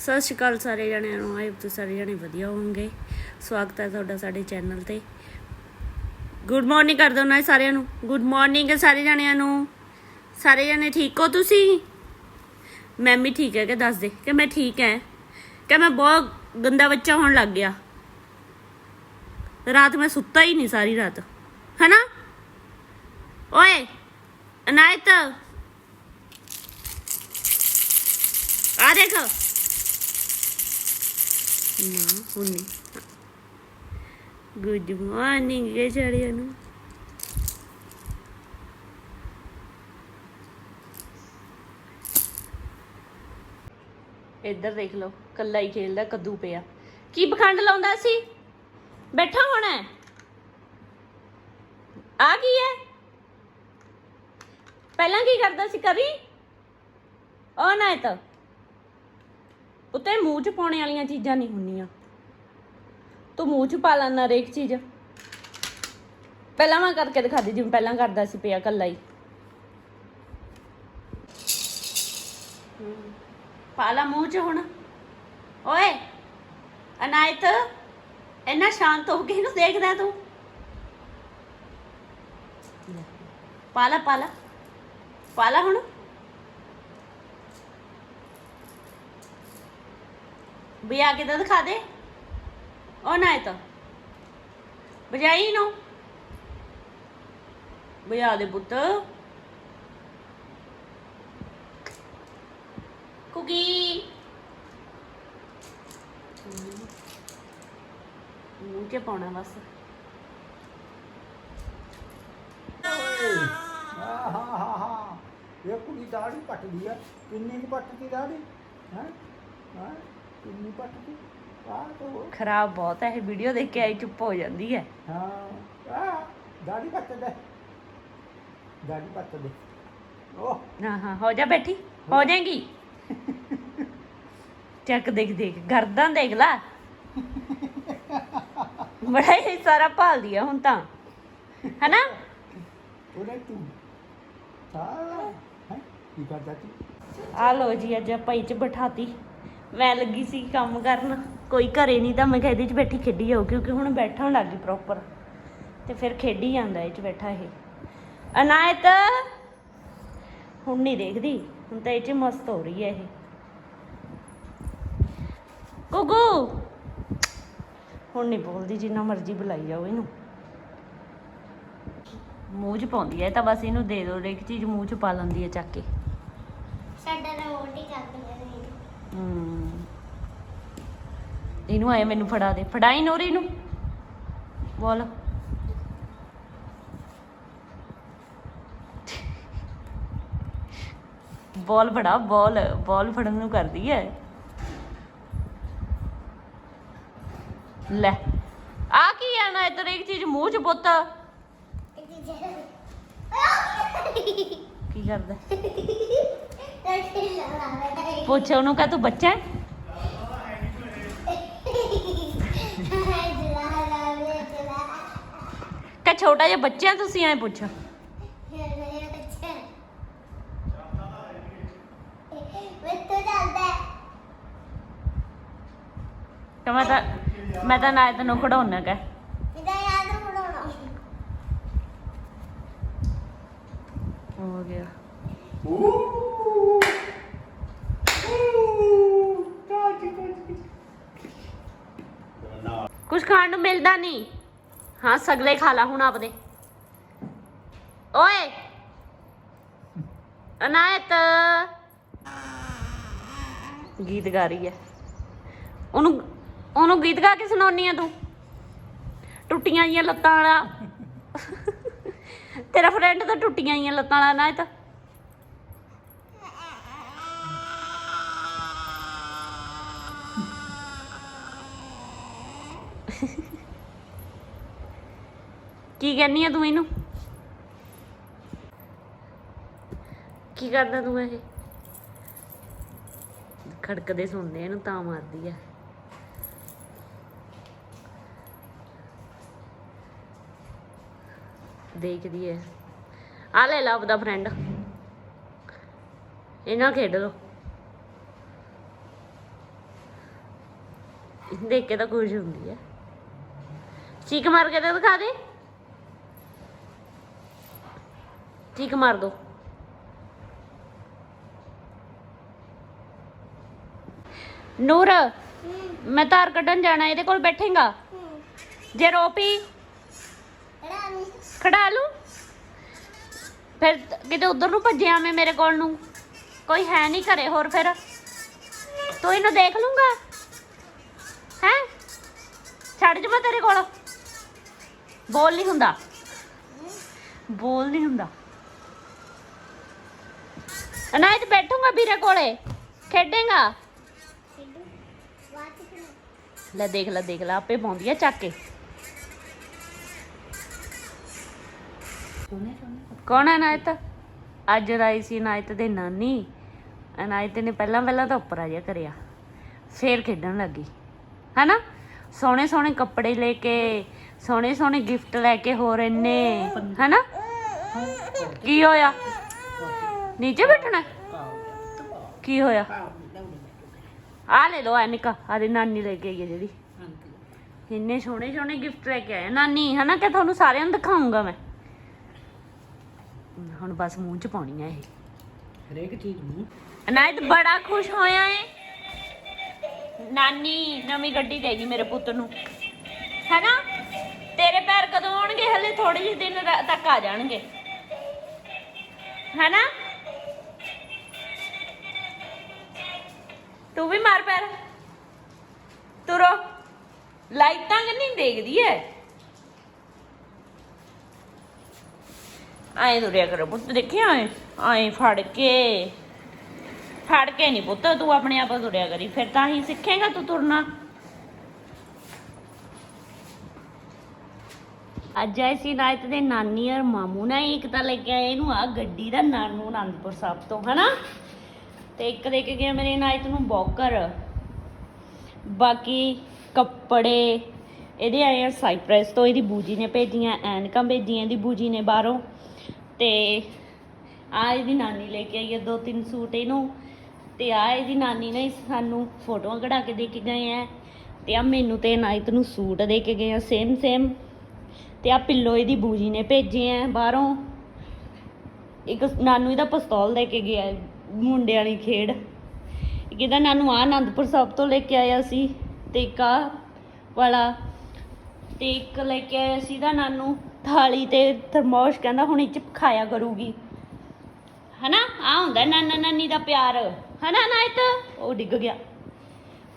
ਸਤਿ ਸ਼੍ਰੀ ਅਕਾਲ ਸਾਰੇ ਜਣਿਆਂ ਨੂੰ ਆਏ ਤੁਸੀਂ ਸਾਰੇ ਜਣੇ ਵਧੀਆ ਹੋਵੋਗੇ। ਸਵਾਗਤ ਹੈ ਤੁਹਾਡਾ ਸਾਡੇ ਚੈਨਲ ਤੇ। ਗੁੱਡ ਮਾਰਨਿੰਗ ਕਰ ਦਿਓ ਨਾ ਸਾਰਿਆਂ ਨੂੰ। ਗੁੱਡ ਮਾਰਨਿੰਗ ਸਾਰੇ ਜਣਿਆਂ ਨੂੰ। ਸਾਰੇ ਜਣੇ ਠੀਕ ਹੋ ਤੁਸੀਂ? ਮੈਂ ਵੀ ਠੀਕ ਹੈ ਕਿ ਦੱਸ ਦੇ। ਕਿ ਮੈਂ ਠੀਕ ਹੈ। ਕਿ ਮੈਂ ਬਹੁਤ ਗੰਦਾ ਬੱਚਾ ਹੋਣ ਲੱਗ ਗਿਆ। ਰਾਤ ਮੈਂ ਸੁੱਤਾ ਹੀ ਨਹੀਂ ਸਾਰੀ ਰਾਤ। ਹੈਨਾ? ਓਏ, ਅਨਾਇਤ। ਆ ਦੇਖ। ਨਾ, ਹੁਣ ਨਹੀਂ। ਗੁੱਡ ਮਾਰਨਿੰਗ ਇਹ ਇੱਧਰ ਦੇਖ ਲਓ ਕੱਲਾ ਹੀ ਖੇਲਦਾ, ਕੱਦੂ ਪਿਆ। ਕੀ ਬਖੰਡ ਲਾਉਂਦਾ ਸੀ? ਬੈਠਾ ਹੋਣਾ ਆ ਕੀ ਹੈ? ਪਹਿਲਾਂ ਕੀ ਕਰਦਾ ਸੀ ਕਰੀ ਉਹ ਨਾ ਇਹ ਤਾਂ। ਉੱਤੇ ਮੂੰਹ ਚ ਪਾਉਣੇ ਵਾਲੀਆਂ ਚੀਜ਼ਾਂ ਨਹੀਂ ਹੁੰਦੀਆਂ। ਤੂੰ ਮੂੰਹ ਚ ਪਾ ਲੈਣਾ ਹਰੇਕ ਚੀਜ਼। ਪਹਿਲਾਂ ਮੈਂ ਕਰਕੇ ਦਿਖਾ ਦੇ ਜਿਵੇਂ ਪਹਿਲਾਂ ਕਰਦਾ ਸੀ ਪਿਆ ਕੱਲਾ ਹੀ। ਪਾ ਲਾ ਮੂੰਹ ਚ ਹੁਣ। ਓਏ, ਅਨਾਇਤ, ਇੰਨਾ ਸ਼ਾਂਤ ਹੋ ਕੇ ਇਹਨੂੰ ਦੇਖਦਾ ਤੂੰ। ਪਾਲਾ ਪਾ ਲਾ ਪਾ ਲਾ। ਪਾ ਲਾ ਹੁਣ। ਵੀ ਕੇ ਤਾਂ ਦਿਖਾ ਦੇ। ਉਹ ਨਾ ਇਹ ਤਾਂ। ਬਜਾਈ ਨੂੰ ਬਜਾ ਦੇ ਪੁੱਤ। ਕੁਕੀ ਮੂੰਹ ਕੇ ਪਾਉਣਾ ਬਸ। ਹਾਂ ਹਾਂ ਹਾਂ ਹਾਂ ਇਹ ਕੁੜੀ ਦਾੜੀ ਪੱਟਦੀ ਆ। ਕਿੰਨੀ ਕੁ ਪੱਟਦੀ ਦਾੜੀ ਹੈ? ਹਾਂ? ਕਿੰਨੀ ਪੱਟਦੀ ਆ ਤੋ ਖਰਾਬ ਬਹੁਤ ਹੈ ਇਹ ਵੀਡੀਓ ਦੇਖ ਕੇ ਆਈ ਚੁੱਪ ਹੋ ਜਾਂਦੀ ਹੈ। ਹਾਂ ਆ ਦਾੜੀ ਪੱਟ ਦੇ। ਦਾੜੀ ਪੱਟ ਦੇ। ਉਹ ਹਾਂ ਹਾਂ ਹੋ ਜਾ ਬੈਠੀ ਹੋ ਜਾਏਗੀ। ਚੱਕ ਦੇਖ ਦੇਖ ਗਰਦਨ ਦੇਖ ਲੈ। ਬੜਾ ਹੀ ਸਾਰਾ ਭਾਲਦੀ ਆ ਹੁਣ ਤਾਂ। ਹਨਾ? ਉਹਨੇ ਤੂੰ ਹਾਂ ਹੈ ਕੀ ਕਰਦਾ ਤੂੰ? ਆ ਲੋ ਜੀ ਅੱਜ ਆਪਾਂ ਇਹ ਚ ਬਿਠਾਤੀ। ਮੈਂ ਲੱਗੀ ਸੀ ਕੰਮ ਕਰਨ। ਕੋਈ ਘਰੇ ਨਹੀਂ ਤਾਂ ਮੈਂ ਕਿਹਾ ਇਹਦੇ ਚ ਬੈਠੀ ਖੇਡੀ ਜਾਓ ਕਿਉਂਕਿ ਹੁਣ ਬੈਠਣ ਲੱਗ ਗਈ ਪ੍ਰੋਪਰ ਤੇ ਫਿਰ ਖੇਡੀ ਜਾਂਦਾ ਇਹ ਚ ਬੈਠਾ ਇਹ। ਅਨਾਇਤ! ਹੁਣ ਨਹੀਂ ਦੇਖਦੀ, ਹੁਣ ਤਾਂ ਇਹ ਚ ਮਸਤ ਹੋ ਰਹੀ ਹੈ ਇਹ। ਗੁੱਗੂ! ਹੁਣ ਨਹੀਂ ਬੋਲਦੀ, ਜਿੰਨਾ ਮਰਜ਼ੀ ਬੁਲਾਈ ਜਾਓ ਇਹਨੂੰ। ਮੂੰਹ 'ਚ ਪਾਉਂਦੀ ਹੈ ਤਾਂ ਬਸ ਇਹਨੂੰ ਦੇ ਦਿਓ ਇੱਕ ਚੀਜ਼ ਮੂੰਹ 'ਚ ਪਾ ਲੈਂਦੀ ਹੈ ਚੱਕ ਕੇ। ਸਾਡਾ ਰਿਮੋਟ ਚੱਕ ਲਿਆ ਇਹਨੂੰ ਆਏ ਮੈਨੂੰ ਫੜਾ ਦੇ। ਫੜਾਈ ਨੂਰੀ ਨੂੰ। ਬੋਲ। ਬੋਲ ਫੜਾ ਬੋਲ। ਬੋਲ ਫੜਨ ਨੂੰ ਕਰਦੀ ਹੈ ਲੈ। ਆ ਕੀ ਆਣਾ ਇਧਰ ਇੱਕ ਚੀਜ਼ ਮੂੰਹ ਚ ਪੁੱਤ। ਕੀ ਕਰਦਾ? ਪੁੱਛ, ਉਹਨੂੰ ਕਹ ਤੂੰ ਬੱਚਾ ਹੈ? ਕਿ ਛੋਟਾ ਜਿਹਾ ਬੱਚਾ ਤੁਸੀਂ ਐ ਪੁੱਛ। ਕਿ ਮੈਂ ਤਾਂ ਮੈਂ ਤਾਂ ਨਾ ਤੈਨੂੰ ਖੜਾਉਣਾ ਕਹ। ਹੋ ਗਿਆ। ਕੁਝ ਖਾਣ ਨੂੰ ਮਿਲਦਾ ਨਹੀਂ। ਹਾਂ, ਸਗਲੇ ਖਾ ਲਾ ਹੁਣ ਆਪਦੇ। ਓਏ! ਅਨਾਇਤ! ਗੀਤ ਗਾ ਰਹੀ ਹੈ ਉਹਨੂੰ ਉਹਨੂੰ ਗੀਤ ਗਾ ਕੇ ਸੁਣਾਉਣੀ ਆ ਤੂੰ? ਟੁੱਟੀਆਂ ਜੀਆਂ ਲੱਤਾਂ ਵਾਲਾ। ਤੇਰਾ ਫਰੈਂਡ ਤਾਂ ਟੁੱਟੀਆਂ ਜੀਆਂ ਲੱਤਾਂ ਵਾਲਾ ਅਨਾਇਤ। ਕੀ ਕਹਿੰਨੀ ਆ ਤੂੰ ਇਹਨੂੰ? ਕੀ ਕਰਦਾ ਤੂੰ ਇਹ? ਖੜਕਦੇ ਸੁਣਦੇ ਇਹਨੂੰ ਤਾਂ ਮਾਰਦੀ ਆ। ਦੇਖਦੀ ਐ। ਆ ਲੈ ਲਾ ਆਪਦਾ ਫਰੈਂਡ ਇਹਨਾਂ ਖੇਡ ਲੋ ਦੇਖ ਕੇ ਤਾਂ ਖੁਸ਼ ਹੁੰਦੀ ਹੈ ਚੀਕ ਮਾਰ ਕੇ ਤਾਂ ਦਿਖਾ ਦੇ। ਚੀਕ ਮਾਰ ਦੋ। ਨੂਰ, ਮੈਂ ਧਾਰ ਕੱਢਣ ਜਾਣਾ, ਇਹਦੇ ਕੋਲ ਬੈਠੇਗਾ? ਜੇ ਰੋਪੀ ਰਾਣੀ ਖੜਾ ਲੂੰ? ਫਿਰ ਕਿਤੇ ਉਧਰ ਨੂੰ ਭੱਜਿਆ ਮੈਂ ਮੇਰੇ ਕੋਲ ਨੂੰ? ਕੋਈ ਹੈ ਨਹੀਂ ਘਰੇ ਹੋਰ ਫਿਰ? ਤੂੰ ਇਹਨੂੰ ਦੇਖ ਲੂੰਗਾ? ਹੈ? ਛੱਡ ਜਾ ਮੈਂ ਤੇਰੇ ਕੋਲ। ਬੋਲ ਨਹੀਂ ਹੁੰਦਾ। ਬੋਲ ਨਹੀਂ ਹੁੰਦਾ। ਅਨਾਇਤ ਬੈਠੂਗਾ ਵੀਰੇ ਕੋਲੇ। ਖੇਡੇਗਾ? ਲੈ ਦੇਖ ਲੈ ਦੇਖ ਲੈ, ਆਪੇ ਪਾਉਂਦੀ ਆ ਚੱਕ ਕੇ। ਕੌਣ ਹੈ ਅਨਾਇਤ ਅੱਜ ਰਾਈ ਸੀ ਅਨਾਇਤ ਦੇ ਨਾਨੀ। ਅਨਾਇਤ ਨੇ ਪਹਿਲਾਂ ਪਹਿਲਾਂ ਤਾਂ ਉੱਪਰ ਆ ਜਿਹਾ ਕਰਿਆ। ਫੇਰ ਖੇਡਣ ਲੱਗੀ। ਹੈਨਾ? ਸੋਹਣੇ ਸੋਹਣੇ ਕੱਪੜੇ ਲੈ ਕੇ, ਸੋਹਣੇ ਸੋਹਣੇ ਗਿਫਟ ਲੈ ਕੇ ਹੋਰ ਇੰਨੇ। ਹੈਨਾ? ਕੀ ਹੋਇਆ? ਨੀਚੇ ਬੈਠਣਾ? ਕੀ ਹੋਇਆ? ਆ ਲੈ ਲੋ ਐਨਿਕਾ ਆਦੀ ਨਾਨੀ ਲੈ ਕੇ ਆਈ ਹੈ ਜਿਹੜੀ। ਇੰਨੇ ਸੋਹਣੇ ਸੋਹਣੇ ਗਿਫਟ ਲੈ ਕੇ ਆਇਆ ਨਾਨੀ ਹਨਾ ਕਿ ਤੁਹਾਨੂੰ ਸਾਰਿਆਂ ਨੂੰ ਦਿਖਾਉਂਗਾ ਮੈਂ। ਹੁਣ ਬਸ ਮੂੰਹ ਚ ਪਾਉਣੀ ਆ ਇਹ। ਹਰੇਕ ਚੀਜ਼ ਨੂੰ ਅਨਾਇਤ ਬੜਾ ਖੁਸ਼ ਹੋਇਆ ਏ। ਨਾਨੀ ਨਵੀਂ ਗੱਡੀ ਦੇਗੀ ਮੇਰੇ ਪੁੱਤ ਨੂੰ। ਹੈਨਾ? ਤੇਰੇ ਪੈਰ ਕਦੋਂ ਆਉਣਗੇ? ਹਲੇ ਥੋੜੇ ਜਿਹੇ ਦਿਨ ਤੱਕ ਆ ਜਾਣਗੇ। ਹੈਨਾ? ਤੂੰ ਵੀ ਮਾਰ ਪੈਰ। ਤੁਰੋ। ਲਾਈਟਾਂ ਕਿੰਨੀ ਦੇਖਦੀ ਐ। ਆਏ ਤੁਰਿਆ ਕਰੋ ਪੁੱਤ, ਦੇਖਿਆ ਆਏ ਆਏ ਫੜ ਕੇ। ਫੜ ਕੇ ਨਹੀਂ ਪੁੱਤ, ਤੂੰ ਆਪਣੇ ਆਪ ਤੁਰਿਆ ਕਰੀ। ਫਿਰ ਤਾਂ ਹੀ ਸਿੱਖੇਗਾ ਤੂੰ ਤੁਰਨਾ। ਅੱਜ ਆਏ ਸੀ ਨਾਇਤ ਦੇ ਨਾਨੀ ਔਰ ਮਾਮੂ ਨਾ ਇੱਕ ਤਾਂ ਲੈ ਕੇ ਆਏ ਇਹਨੂੰ ਆ ਗੱਡੀ ਦਾ ਨਾਨੂ ਆਨੰਦਪੁਰ ਸਾਹਿਬ ਤੋਂ, ਹਨਾ? ਤੇ ਇੱਕ ਦੇ ਕੇ ਗਿਆ ਮੇਰੇ ਨਾਇਤ ਨੂੰ ਬੌਕਰ ਬਾਕੀ ਕੱਪੜੇ, ਇਹਦੇ ਆਏ ਆ ਸਾਈਪ੍ਰੈਸ ਤੋਂ, ਇਹਦੀ ਬੂਜੀ ਨੇ ਭੇਜੀਆਂ, ਐਨਕਾਂ ਭੇਜੀਆਂ ਇਹਦੀ ਬੂਜੀ ਨੇ ਬਾਹਰੋਂ। ਤੇ ਆ ਇਹਦੀ ਨਾਨੀ ਲੈ ਕੇ ਆਈ ਹੈ ਦੋ ਤਿੰਨ ਸੂਟ ਇਹਨੂੰ। ਤੇ ਆ ਇਹਦੀ ਨਾਨੀ ਨੇ ਸਾਨੂੰ ਫੋਟੋਆਂ ਕਢਾ ਕੇ ਦੇ ਕੇ ਗਏ ਆ। ਤੇ ਆ ਮੈਨੂੰ ਤੇ ਨਾਇਤ ਨੂੰ ਸੂਟ ਦੇ ਕੇ ਗਏ ਆ ਸੇਮ ਸੇਮ ਤੇ ਆ ਪਿੱਲੋ ਇਹਦੀ ਬੂਜੀ ਨੇ ਭੇਜੇ ਆ ਬਾਹਰੋਂ। ਇੱਕ ਨਾਨੂ ਇਹਦਾ ਪਿਸਤੌਲ ਦੇ ਕੇ ਗਿਆ। ਮੁੰਡੇ ਵਾਲੀ ਖੇਡ। ਇੱਕ ਨਾਨੂੰ ਨਾਨੂ ਆ ਆਨੰਦਪੁਰ ਸਾਹਿਬ ਤੋਂ ਲੈ ਕੇ ਆਇਆ ਸੀ ਤੇ ਇੱਕ ਆ ਵਾਲਾ ਤੇ ਇੱਕ ਲੈ ਕੇ ਆਇਆ ਸੀ ਦਾ ਨਾਨੂੰ ਥਾਲੀ ਤੇ ਥਰਮੋਸ਼ ਕਹਿੰਦਾ ਹੁਣ ਇਹ ਚ ਖਾਇਆ ਕਰੂਗੀ। ਹਨਾ? ਆ ਹੁੰਦਾ ਨਾਨਾ ਨਾਨੀ ਦਾ ਪਿਆਰ। ਹਨਾ ਨਾਇਤ? ਉਹ ਡਿੱਗ ਗਿਆ।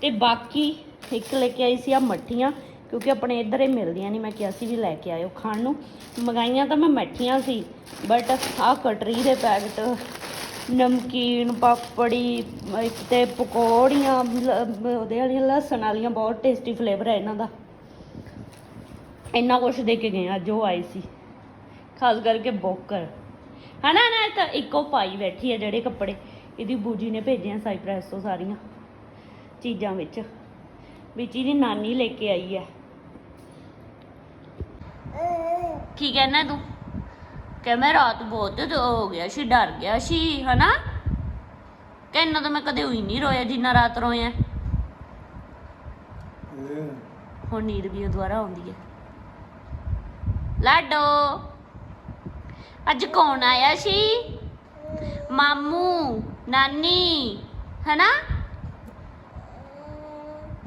ਤੇ ਬਾਕੀ ਇੱਕ ਲੈ ਕੇ ਆਈ ਸੀ ਆ ਮੱਠੀਆਂ, ਕਿਉਂਕਿ ਆਪਣੇ ਇੱਧਰ ਇਹ ਮਿਲਦੀਆਂ ਨਹੀਂ, ਮੈਂ ਕਿਹਾ ਸੀ ਵੀ ਲੈ ਕੇ ਆਇਓ ਖਾਣ ਨੂੰ। ਮੰਗਾਈਆਂ ਤਾਂ ਮੈਂ ਮੱਠੀਆਂ ਸੀ ਬਟ ਆ ਕਟਰੀ ਦੇ ਪੈਕਟ ਨਮਕੀਨ, ਪਾਪੜੀ, ਇੱਕ ਤੇ ਪਕੌੜੀਆਂ ਉਹਦੇ ਵਾਲੀਆਂ ਲਸਣ ਵਾਲੀਆਂ ਬਹੁਤ ਟੇਸਟੀ ਫਲੇਵਰ ਹੈ ਇਹਨਾਂ ਦਾ। ਇੰਨਾ ਕੁਛ ਦੇ ਕੇ ਗਏ ਅੱਜ ਉਹ ਆਏ ਸੀ। ਖਾਸ ਕਰਕੇ ਬੋਕਰ। ਹਨਾ ਨਾ ਤਾਂ ਇੱਕੋ ਪਾਈ ਬੈਠੀ ਹੈ ਜਿਹੜੇ ਕੱਪੜੇ। ਇਹਦੀ ਬੂਜੀ ਨੇ ਭੇਜਿਆ ਸਾਈਪ੍ਰੈਸ ਤੋਂ ਸਾਰੀਆਂ ਚੀਜ਼ਾਂ ਵਿੱਚ। ਵਿੱਚ ਇਹਦੀ ਨਾਨੀ ਲੈ ਕੇ ਆਈ ਹੈ ਕੀ ਕਹਿਣਾ ਤੂੰ? ਕਿ ਮੈਂ ਰਾਤ ਬਹੁਤ ਹੋ ਗਿਆ, ਸੀ, ਡਰ ਗਿਆ ਸੀ, ਹਨਾ? ਕਿ ਇੰਨਾ ਤਾਂ ਮੈਂ ਕਦੇ ਹੋਈ ਨਹੀਂ ਰੋਇਆ ਜਿੰਨਾ ਰਾਤ ਰੋਇਆ। ਹੁਣ ਨੀਂਦ ਵੀ ਦੁਬਾਰਾ ਆਉਂਦੀ ਹੈ। ਲਾਡੋ, ਅੱਜ ਕੌਣ ਆਇਆ ਸੀ? ਮਾਮੂ, ਨਾਨੀ, ਹਨਾ?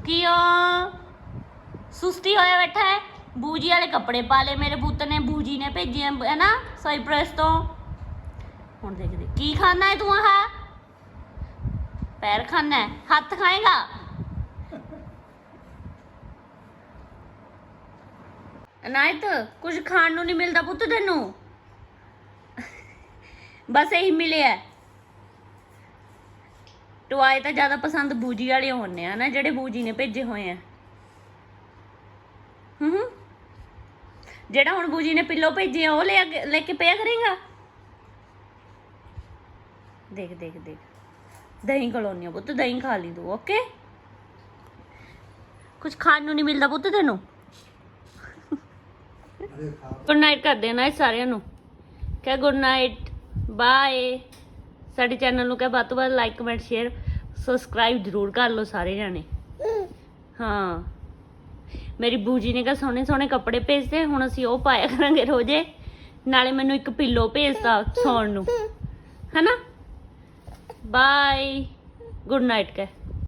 ਕਿਉਂ ਸੁਸਤੀ ਹੋਇਆ ਬੈਠਾ ਹੈ? ਬੂਜੀ ਵਾਲੇ ਕੱਪੜੇ ਪਾ ਲਏ, ਮੇਰੇ ਪੁੱਤ ਨੇ ਬੂਜੀ ਨੇ ਭੇਜੇ ਹੈ ਨਾ ਸਾਈਪ੍ਰੈਸ ਤੋਂ। ਹੁਣ ਦੇਖਦੇ, ਕੀ ਖਾਣਾ ਹੈ ਤੂੰ ਆਹ? ਪੈਰ ਖਾਣਾ ਹੈ ਹੱਥ ਖਾਏਗਾ? ਅਨਾਇਤ ਕੁਝ ਖਾਣ ਨੂੰ ਨਹੀਂ ਮਿਲਦਾ ਪੁੱਤ ਤੈਨੂੰ। ਬਸ ਇਹੀ ਮਿਲਿਆ। ਟੁਆਏ ਤਾਂ ਜ਼ਿਆਦਾ ਪਸੰਦ ਬੂਜੀ ਵਾਲੇ ਹੁੰਨੇ ਆ ਨਾ, ਜਿਹੜੇ ਬੂਜੀ ਨੇ ਭੇਜੇ ਹੋਏ ਆ ਹੂੰ ਹੂੰ ਜਿਹੜਾ ਹੁਣ ਬੂਜੀ ਨੇ ਪਿੱਲੋ ਭੇਜੇ ਆ ਉਹ ਲੈ ਕੇ- ਲੈ ਕੇ ਪਿਆ ਕਰੇਗਾ? ਦੇਖ ਦੇਖ ਦੇਖ। ਦਹੀਂ ਕਲੋਨੀ ਪੁੱਤ ਦਹੀਂ ਖਾ ਲਈ ਤੂੰ ਓਕੇ ਕੁਝ ਖਾਣ ਨੂੰ ਨਹੀਂ ਮਿਲਦਾ ਪੁੱਤ ਤੈਨੂੰ? ਗੁੱਡ ਨਾਈਟ ਕਰਦੇ ਨਾ ਸਾਰਿਆਂ ਨੂੰ। ਕਹ ਗੁੱਡ ਨਾਈਟ ਬਾਏ ਸਾਡੇ ਚੈਨਲ ਨੂੰ ਕਹ ਵੱਧ ਤੋਂ ਵੱਧ ਲਾਈਕ ਕਮੈਂਟ ਸ਼ੇਅਰ ਸਬਸਕ੍ਰਾਈਬ ਜ਼ਰੂਰ ਕਰ ਲਓ ਸਾਰੇ ਜਾਣੇ। ਹਾਂ। ਮੇਰੀ ਬੂਜੀ ਨੇ ਕਹਾ, ਸੋਹਣੇ ਸੋਹਣੇ ਕੱਪੜੇ ਭੇਜਦੇ, ਹੁਣ ਅਸੀਂ ਉਹ ਪਾਇਆ ਕਰਾਂਗੇ ਰੋਜ਼ੇ। ਨਾਲੇ ਮੈਨੂੰ ਇੱਕ ਪਿੱਲੋ ਭੇਜਦਾ ਸੌਣ ਨੂੰ। ਹੈਨਾ? ਬਾਏ ਗੁੱਡ ਨਾਈਟ ਕਹਿ।